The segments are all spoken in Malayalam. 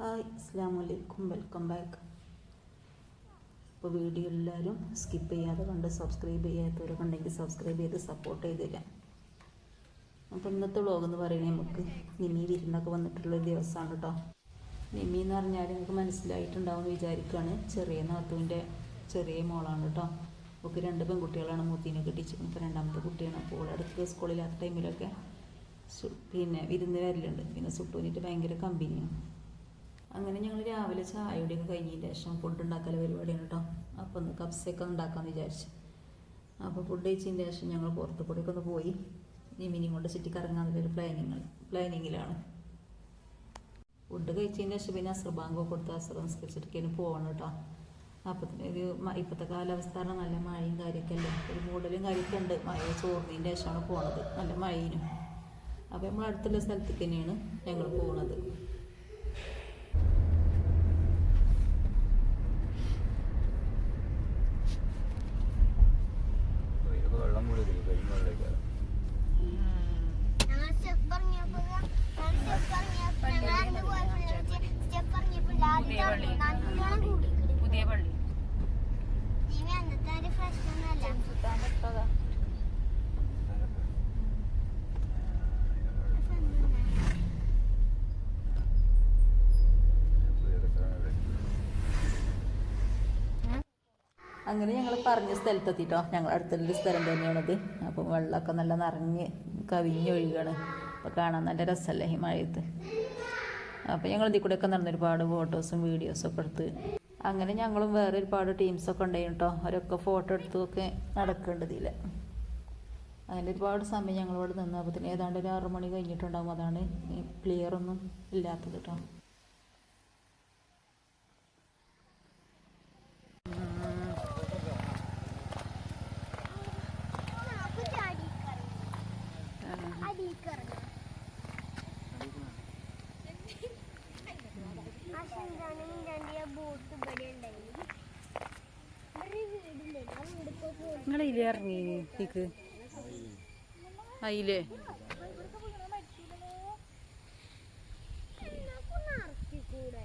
ഹായ് അസ്സാം വലൈക്കും വെൽക്കം ബാക്ക്. ഇപ്പോൾ വീഡിയോ എല്ലാവരും സ്കിപ്പ് ചെയ്യാതെ കണ്ട് സബ്സ്ക്രൈബ് ചെയ്യാത്തവരൊക്കെ ഉണ്ടെങ്കിൽ സബ്സ്ക്രൈബ് ചെയ്ത് സപ്പോർട്ട് ചെയ്ത് തരാം. അപ്പോൾ ഇന്നത്തെ വ്ളോഗ് എന്ന് പറയുന്നത് നമുക്ക് നിമി വിരുന്നൊക്കെ വന്നിട്ടുള്ളൊരു ദിവസമാണ് കേട്ടോ നിമി എന്ന് പറഞ്ഞാൽ നിങ്ങൾക്ക് മനസ്സിലായിട്ടുണ്ടാവും എന്ന് വിചാരിക്കുകയാണ് ചെറിയ നാത്തുവിന്റെ ചെറിയ മോളാണ് കേട്ടോ നമുക്ക് രണ്ട് പെൺകുട്ടികളാണ്. മൂത്തിനെ കെട്ടിച്ചിരിക്കുന്നത് ഇപ്പോൾ രണ്ടാമത്തെ കുട്ടിയാണ്. അപ്പോൾ അടുത്ത് സ്കൂളിലാത്ത ടൈമിലൊക്കെ പിന്നെ വിരുന്ന് വരലുണ്ട് പിന്നെ സുട്ടൂനിട്ട് ഭയങ്കര കമ്പനിയാണ് അങ്ങനെ ഞങ്ങൾ രാവിലെ ചായയുടെയൊക്കെ കഴിഞ്ഞതിന് ശേഷം ഫുഡ് ഉണ്ടാക്കല പരിപാടിയാണ് കേട്ടോ അപ്പോൾ ഒന്ന് കപ്സൊക്കെ ഉണ്ടാക്കാമെന്ന് വിചാരിച്ചു. അപ്പോൾ ഫുഡ് കഴിച്ചതിന് ശേഷം ഞങ്ങൾ പുറത്ത് കൂടെയൊക്കെ ഒന്ന് പോയി. നിമിനിയും കൊണ്ട് ചുറ്റി ഒരു പ്ലാനിങ് പ്ലാനിങ്ങിലാണ് ഫുഡ് കഴിച്ചതിന് ശേഷം പിന്നെ അസ്രബാങ്കോ കൊടുത്ത് അസ്ര ഇനി പോകണം കേട്ടോ അപ്പം മ- ഇപ്പോഴത്തെ കാലാവസ്ഥ നല്ല മഴയും കാര്യമൊക്കെ അല്ലേ? ഒരു മൂടലും കാര്യമൊക്കെ ഉണ്ട്. മഴ ചോർന്നതിന്റെ ശേഷമാണ് പോണത്. നല്ല മഴയിനും അപ്പോൾ നമ്മൾ അടുത്തുള്ള സ്ഥലത്തേക്ക് തന്നെയാണ് ഞങ്ങൾ പോണത്. പുതിയ പള്ളി. അങ്ങനെ ഞങ്ങൾ പറഞ്ഞ സ്ഥലത്തെത്തിട്ടോ. ഞങ്ങൾ അടുത്തുള്ളൊരു സ്ഥലം തന്നെയാണത്. അപ്പം വെള്ളമൊക്കെ നല്ല നിറഞ്ഞ് കവിഞ്ഞൊഴുകാണ് അപ്പോൾ കാണാൻ നല്ല രസമല്ലേ ഈ മഴയത്ത് അപ്പോൾ ഞങ്ങൾ ഇതിൽ കൂടെയൊക്കെ നടന്ന് ഒരുപാട് ഫോട്ടോസും വീഡിയോസും ഒക്കെ എടുത്ത് അങ്ങനെ ഞങ്ങളും വേറെ ഒരുപാട് ടീംസൊക്കെ ഉണ്ടായിരുന്നു കേട്ടോ അവരൊക്കെ ഫോട്ടോ എടുത്തുമൊക്കെ നടക്കേണ്ടത് ഇതിൽ അങ്ങനെ ഒരുപാട് സമയം ഞങ്ങളിവിടെ നിന്ന്. അപ്പോൾ തന്നെ ഏതാണ്ട് ഒരു ആറുമണി കഴിഞ്ഞിട്ടുണ്ടാകും അതാണ് ക്ലിയർ ഒന്നും ഇല്ലാത്തത് കേട്ടോ നിങ്ങൾ ഇതിലേ ഇറങ്ങി ഇതിക്ക് അതിലേ Thank ഇറക്കിക്കൂടെ?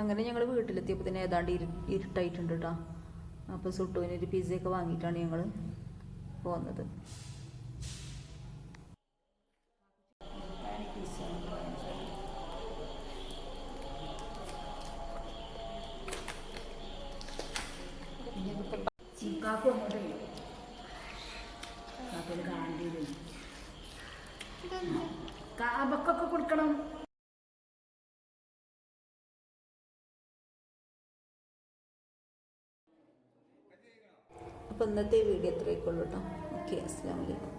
അങ്ങനെ ഞങ്ങൾ വീട്ടിലെത്തിയപ്പോൾ തന്നെ ഏതാണ്ട് ഇരു ഇരുട്ടായിട്ടുണ്ട് കേട്ടോ അപ്പോൾ സുട്ടുവിന് ഒരു പിസയൊക്കെ വാങ്ങിയിട്ടാണ് ഞങ്ങൾ പോകുന്നത് കാബക്കൊക്കെ കൊടുക്കണം. അപ്പോൾ ഇന്നത്തെ വീഡിയോ എത്രയൊക്കെ ഉള്ളൂ കേട്ടോ. ഓക്കെ അസ്സാം വലൈക്കും